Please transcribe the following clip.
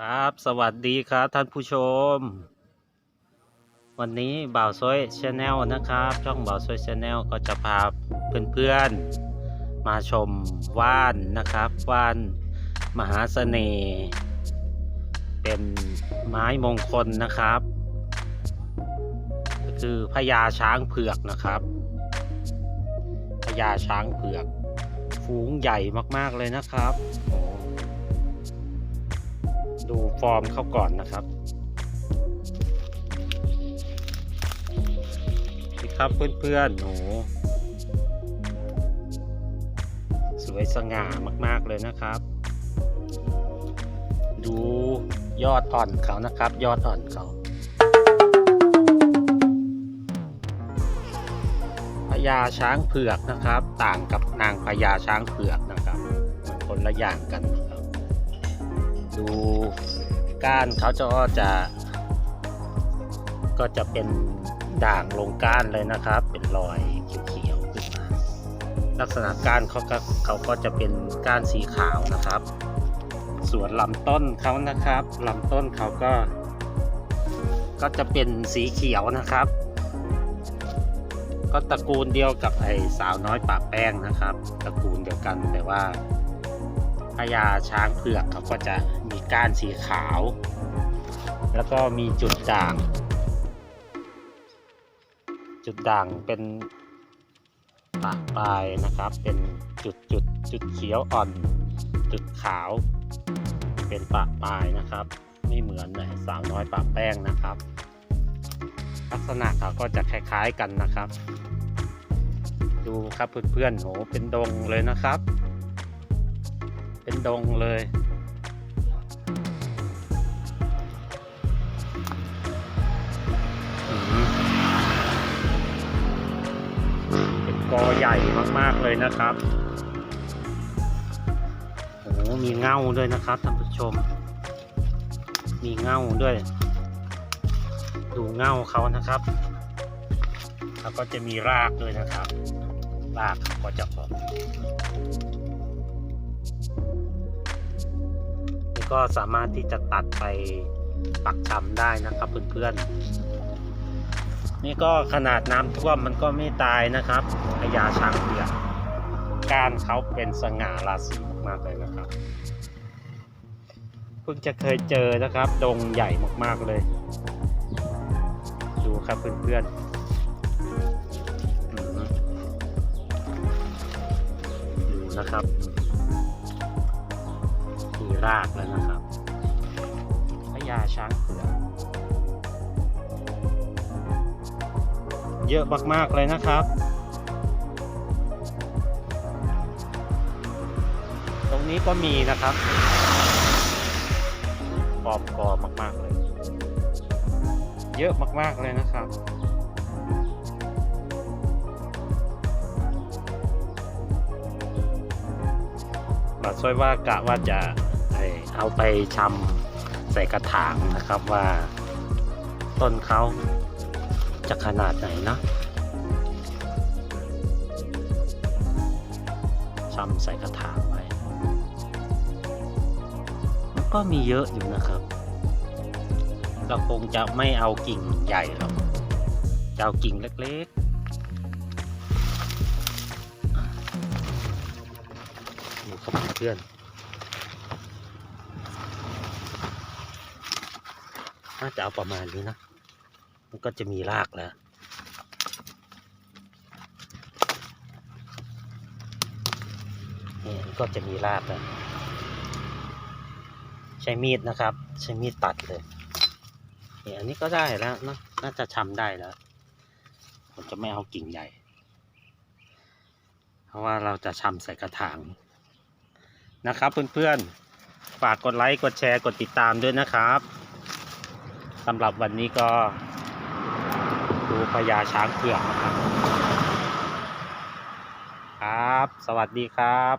ครับ สวัสดีครับท่านผู้ชม วันนี้บ่าวซอยชาแนลนะครับ ช่องบ่าวซอยชาแนลก็จะพาเพื่อนๆ มาชมว่านนะครับ ว่านมหาเสน่ห์เป็นไม้มงคลนะครับ ก็คือพญาช้างเผือกนะครับพญาช้างเผือก ฝูงใหญ่มากๆเลยนะครับโอ้ ดูฟอร์มเขาก่อนนะครับนี่ครับเพื่อนๆโหสวยสง่ามากๆเลยนะครับ ดูยอดอ่อนเขานะครับ ยอดอ่อนเขาพญาช้างเผือกนะครับ ต่างกับนางพญาช้างเผือกนะครับ มันคนละอย่างกันนะครับ ดูก้านเขาจะก็จะ ก็จะเป็นด่างลงก้านเลยนะครับ เป็นรอยเขียวๆขึ้นมาลักษณะก้านเขาก็เขาก็จะเป็นก้านสีขาวนะครับ ส่วนลำต้นเขานะครับลำต้นเขาก็ ก็จะเป็นสีเขียวนะครับ ก็ตระกูลเดียวกับไอ้สาวน้อยปะแป้งนะครับ ตระกูลเดียวกันแต่ว่า พญาช้างเผือกเขาก็จะมีก้านสีขาว แล้วก็มีจุดด่าง จุดด่างเป็นปะปลายนะครับ เป็นจุดจุดจุดเขียวอ่อน จุดขาว เป็นปะปลายนะครับ ไม่เหมือนไอ้สาวน้อยปะแป้งนะครับ ลักษณะเขาก็จะคล้ายๆกันนะครับ ดูครับเพื่อนๆโหเป็นดงเลยนะครับ ดงเลย เป็นกอใหญ่มากๆเลยนะครับโอ้มีเง่าด้วยนะครับท่านผู้ชม มีเง่าด้วย ดูเง่าเขานะครับ แล้วก็จะมีรากด้วยนะครับ รากก็จะออก ก็สามารถที่จะตัดไปปักชำได้นะครับเพื่อนๆ นี่ก็ขนาดน้ำท่วมมันก็ไม่ตายนะครับพญาช้างเผือกการเขาเป็นสง่าราศีมากๆเลยนะครับเพิ่งจะเคยเจอนะครับดงใหญ่มากๆเลย ดูครับเพื่อนๆดูนะครับ มีรากแล้วนะครับพญาช้างเผือกเยอะมากๆเลยนะครับ ตรงนี้ก็มีนะครับปอมกอมากๆเลย เยอะมากๆเลยนะครับเราช่วยว่ากะว่าจะ เอาไปชำใส่กระถางนะครับว่าต้นเขาจะขนาดไหนเนาะชำใส่กระถางไว้ ก็มีเยอะอยู่นะครับ เราคงจะไม่เอากิ่งใหญ่หรอกจะเอากิ่งเล็กๆอยู่กับเพื่อน น่าจะเอาประมาณนี้นะ มันก็จะมีรากแล้วนี่มันก็จะมีรากแล้วใช้มีดนะครับ ใช้มีดตัดเลยนี่อันนี้ก็ได้แล้วนะน่าจะชำได้แล้ว ผมจะไม่เอากิ่งใหญ่ เพราะว่าเราจะชำใส่กระถางนะครับเพื่อนๆ ฝากกดไลค์ กดแชร์ กดติดตามด้วยนะครับ สำหรับวันนี้ก็ดูพญาช้างเผือกนะครับ ครับ สวัสดีครับ